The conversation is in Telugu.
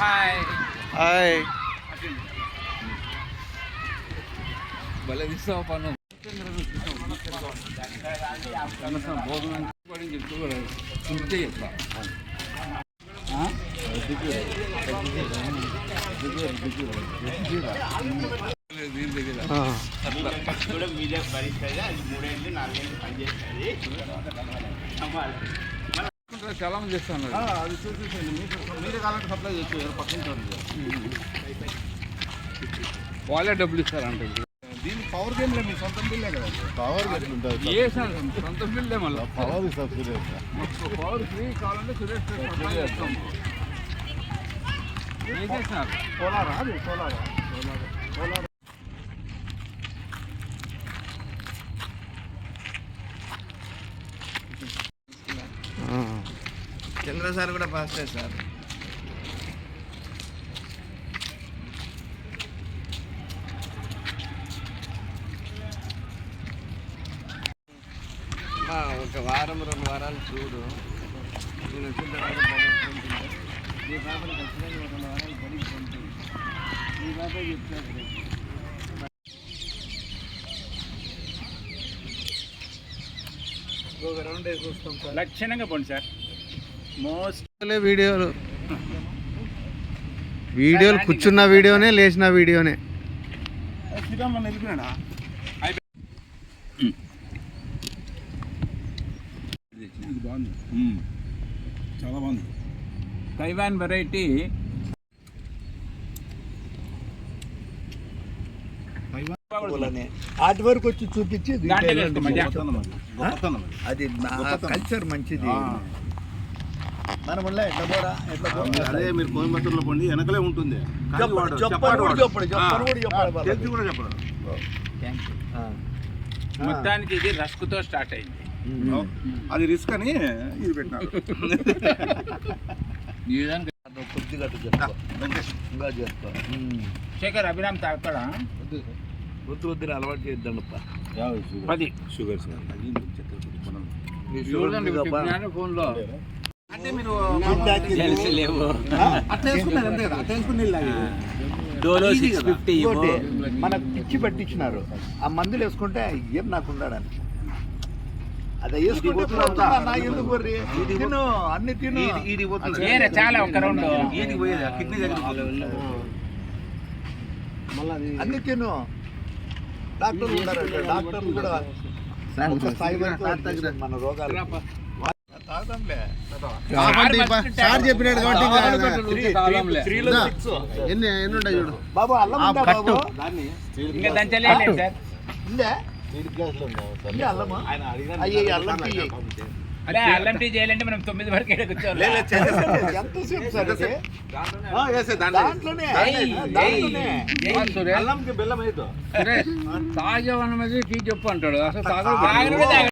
హాయ్ హాయ్ భలే తీస్తావు పను భోజనం చెప్తే చెప్తా దగ్గర అట్లా చాలా మంది చేస్తున్నారు. అది చూసేసేయండి. మీకు మీరే కావాలంటే సప్లై చేయొచ్చు. పక్కన వాళ్ళే డబ్బులు ఇస్తారంట. దీని పవర్ గేమ్ లేదు మీ సొంత బిల్లే కదా. పవర్ ఏ సార్? సొంత బిల్లే మళ్ళీ. పవర్ సబ్సిడీ పవర్ ఫ్రీ కావాలంటే సురేష్ చేస్తాం. ఏం చేసినారు సోలారా అది? సోలారా సోలార్ చంద్ర సార్ కూడా పాస్ సార్. ఒక వారం రెండు వారాలు చూడు. నేను వచ్చిన తర్వాత మీ పాపని ఖచ్చితంగా ఒక రెండు వారాలు పనికి పంపి మీ పాప చెప్తాను ఒక రౌండ్ వేసి వస్తాం సార్. లక్షణంగా పోండి సార్. మోస్ట్ వీడియోలు. వీడియోలు కూర్చున్న వీడియోనే లేచిన వీడియోనే. చాలా బాగుంది తైవాన్ వెరైటీ ఆటి వరకు వచ్చి చూపించి. అది. కల్చర్ మంచిది. మన అదే మీరు కోయంబత్తూరులో పోండి వెనకలే ఉంటుంది. చెప్పడు చెప్పడు చెప్పాడు కూడా. చెప్పడు. మొత్తానికి ఇది రస్కుతో స్టార్ట్ అయింది. అది రిస్క్ అని ఇది పెట్టినారు. కొద్దిగా ఇంకా చెప్తా శేఖర్ అభిరామ్ తాగుతాడా? వద్దు వద్దు. అలవాటు చేద్దాంప్ప పది. షుగర్ సార్ చూడండి చెప్పినాను ఫోన్లో? డోలో సిక్స్. ఫిఫ్టీ మనకు పిచ్చి పట్టించినారు. ఆ మందులు వేసుకుంటే ఏం నాకు ఉండాలని అది వేసుకుంటే. నా ఎందుకు వర్రి? తిను అన్ని తిను. చాలా ఒక రౌండ్. ఇది పోయేది? ఆ కిడ్నీ దగ్గర పోతుంది. అన్ని తిను. డాక్టర్లు ఉన్నారు అక్కడ. డాక్టర్లు కూడా ఒక స్థాయి వరకు వచ్చేసాయి మన రోగాలు. అల్లం ఉందా బాబు ఇంకా దంచలేదు సార్ ఉందే ఉందే అల్లమా అయ్యి అల్లం టీ అదే అల్లం టీ చేయాలంటే మనం తొమ్మిది వరకు ఇక్కడ కూర్చోవాలి ఎంతసేపు సార్ అది? ఆ, వేసే దాంట్లో. దాంట్లోనే ఏయ్, దాంట్లోనే ఏయ్, సురేష్ అల్లంకి బెల్లం వేయద్దు సురేష్ తాగేవన్నది టీ చెప్పు అంటాడు అసలు తాగడు తాగను కూడా తాగను.